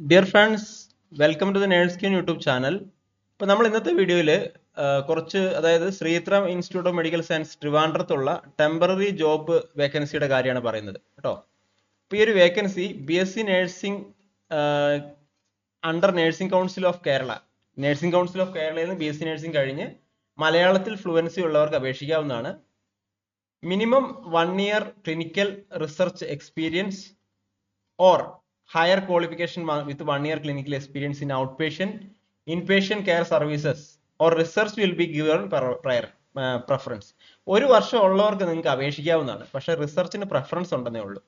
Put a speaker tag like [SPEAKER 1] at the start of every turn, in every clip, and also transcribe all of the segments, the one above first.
[SPEAKER 1] Dear friends welcome to the nurse queen YouTube channel ഇപ്പൊ നമ്മൾ ഇന്നത്തെ വീഡിയോയിൽ കുറച്ച് അതായത് ശ്രീത്രം ഇൻസ്റ്റിറ്റ്യൂട്ട് ഓഫ് മെഡിക്കൽ സയൻസ് ട്രിവാൻഡ്രത്തുള്ള ടെമ്പററി ജോബ് വേക്കൻസിയുടെ കാര്യമാണ് പറയുന്നത് കേട്ടോ. ഇപ്പൊ ഈ ഒരു vacancy B S C nursing under nursing council of Kerala nursing council of കേരളയിൽ നിന്ന് ബി എസ് സി നേഴ്സിംഗ് കഴിഞ്ഞ് മലയാളത്തിൽ ഫ്ലുവൻസി ഉള്ളവർക്ക് അപേക്ഷിക്കാവുന്നതാണ്. Minimum one year clinical research experience or higher qualification with one year clinical experience in out patient in patient care services or research will be given prior preference. ഒരു വർഷം ഉള്ളവർക്ക് നിങ്ങൾക്ക് അപേക്ഷിക്കാവുന്നതാണ്. പക്ഷെ റിസർച്ചിന് preference ഉണ്ടെന്നേ ഉള്ളൂ.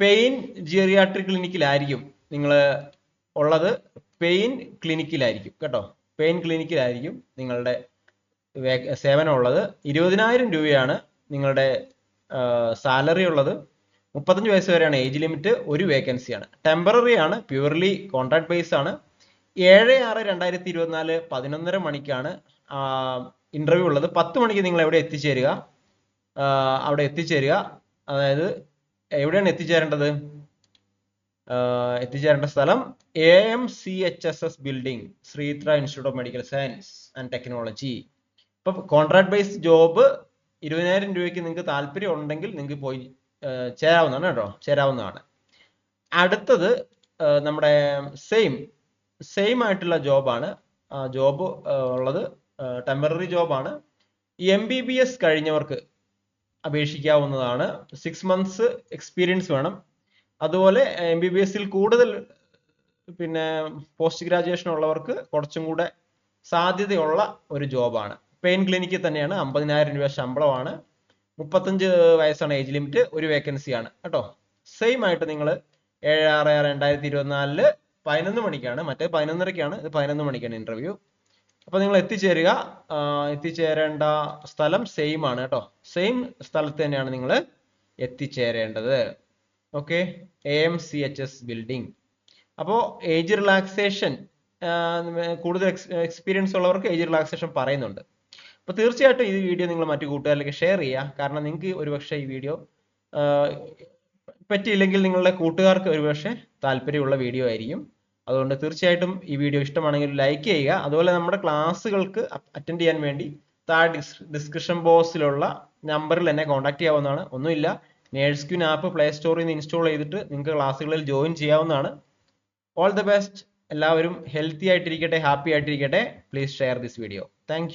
[SPEAKER 1] പെയിൻ ജിയറിയാട്രിക് ക്ലിനിക്കിലായിരിക്കും നിങ്ങൾ ഉള്ളത്. പെയിൻ ക്ലിനിക്കിലായിരിക്കും കേട്ടോ. പെയിൻ ക്ലിനിക്കിലായിരിക്കും നിങ്ങളുടെ സേവനം ഉള്ളത് ഇരുപതിനായിരം രൂപയാണ് നിങ്ങളുടെ സാലറി ഉള്ളത്. മുപ്പത്തഞ്ച് വയസ്സ് വരെയാണ് ഏജ് ലിമിറ്റ് ഒരു വേക്കൻസിയാണ് ടെമ്പററി ആണ് പ്യൂർലി കോൺട്രാക്ട് ബേസ് ആണ്. ഏഴ് ആറ് രണ്ടായിരത്തി ഇരുപത്തിനാല് പതിനൊന്നര മണിക്കാണ് ഇന്റർവ്യൂ ഉള്ളത്. പത്ത് മണിക്ക് നിങ്ങൾ എവിടെ എത്തിച്ചേരുക? അവിടെ എത്തിച്ചേരുക. അതായത് എവിടെയാണ് എത്തിച്ചേരേണ്ടത്? എത്തിച്ചേരേണ്ട സ്ഥലം A M C H S S building ശ്രീത്ര institute of medical science and technology ഇപ്പൊ കോൺട്രാക്ട് ബേസ്ഡ് ജോബ് ഇരുപതിനായിരം രൂപയ്ക്ക് നിങ്ങൾക്ക് താല്പര്യം ഉണ്ടെങ്കിൽ നിങ്ങൾക്ക് പോയി ചേരാവുന്നതാണ് കേട്ടോ. ചേരാവുന്നതാണ്. അടുത്തത് ആ, നമ്മുടെ സെയിം സെയിം ആയിട്ടുള്ള ജോബാണ്. ജോബ് ഉള്ളത് ടെമ്പററി ജോബാണ്. എം ബി ബി എസ് കഴിഞ്ഞവർക്ക് അപേക്ഷിക്കാവുന്നതാണ്. സിക്സ് മന്ത്സ് എക്സ്പീരിയൻസ് വേണം. അതുപോലെ എം ബി ബി എസിൽ കൂടുതൽ പിന്നെ പോസ്റ്റ് ഗ്രാജുവേഷൻ ഉള്ളവർക്ക് കുറച്ചും കൂടെ സാധ്യതയുള്ള ഒരു ജോബാണ്. പെയിൻ ക്ലിനിക്കിൽ തന്നെയാണ്. അമ്പതിനായിരം രൂപ ശമ്പളമാണ്. മുപ്പത്തഞ്ച് വയസ്സാണ് ഏജ് ലിമിറ്റ് ഒരു വേക്കൻസിയാണ് കേട്ടോ? സെയിം ആയിട്ട് നിങ്ങൾ ഏഴ് ആറ് രണ്ടായിരത്തി ഇരുപത്തിനാലിൽ പതിനൊന്ന് മണിക്കാണ്. മറ്റേ പതിനൊന്നരക്കാണ്. ഇത് പതിനൊന്ന് മണിക്കാണ് ഇന്റർവ്യൂ അപ്പൊ നിങ്ങൾ എത്തിച്ചേരുക. എത്തിച്ചേരേണ്ട സ്ഥലം സെയിം ആണ് കേട്ടോ. സെയിം സ്ഥലത്ത് തന്നെയാണ് നിങ്ങൾ എത്തിച്ചേരേണ്ടത്. Okay A M C H S building അപ്പോൾ ഏജ് റിലാക്സേഷൻ കൂടുതൽ എക്സ്പീരിയൻസ് ഉള്ളവർക്ക് ഏജ് റിലാക്സേഷൻ പറയുന്നുണ്ട്. അപ്പോൾ തീർച്ചയായിട്ടും ഈ വീഡിയോ നിങ്ങൾ മറ്റു കൂട്ടുകാരിലേക്ക് ഷെയർ ചെയ്യുക കാരണം നിങ്ങൾക്ക് ഒരുപക്ഷെ ഈ വീഡിയോ പറ്റിയില്ലെങ്കിൽ നിങ്ങളുടെ കൂട്ടുകാർക്ക് ഒരുപക്ഷെ താല്പര്യമുള്ള വീഡിയോ ആയിരിക്കും. അതുകൊണ്ട് തീർച്ചയായിട്ടും ഈ വീഡിയോ ഇഷ്ടമാണെങ്കിൽ ലൈക്ക് ചെയ്യുക. അതുപോലെ നമ്മുടെ ക്ലാസ്സുകൾക്ക് അറ്റൻഡ് ചെയ്യാൻ വേണ്ടി താഴെ ഡിസ്ക്രിപ്ഷൻ ബോക്സിലുള്ള നമ്പറിൽ എന്നെ കോൺടാക്ട് ചെയ്യാവുന്നതാണ്. ഒന്നുമില്ല. നേഴ്സ് ക്യൂൻ ആപ്പ് പ്ലേ സ്റ്റോറിൽ നിന്ന് ഇൻസ്റ്റാൾ ചെയ്തിട്ട് നിങ്ങൾക്ക് ക്ലാസ്സുകളിൽ ജോയിൻ ചെയ്യാവുന്നതാണ്. ഓൾ ദ ബെസ്റ്റ് എല്ലാവരും ഹെൽത്തി ആയിട്ടിരിക്കട്ടെ happy ആയിട്ടിരിക്കട്ടെ. Please share this video thank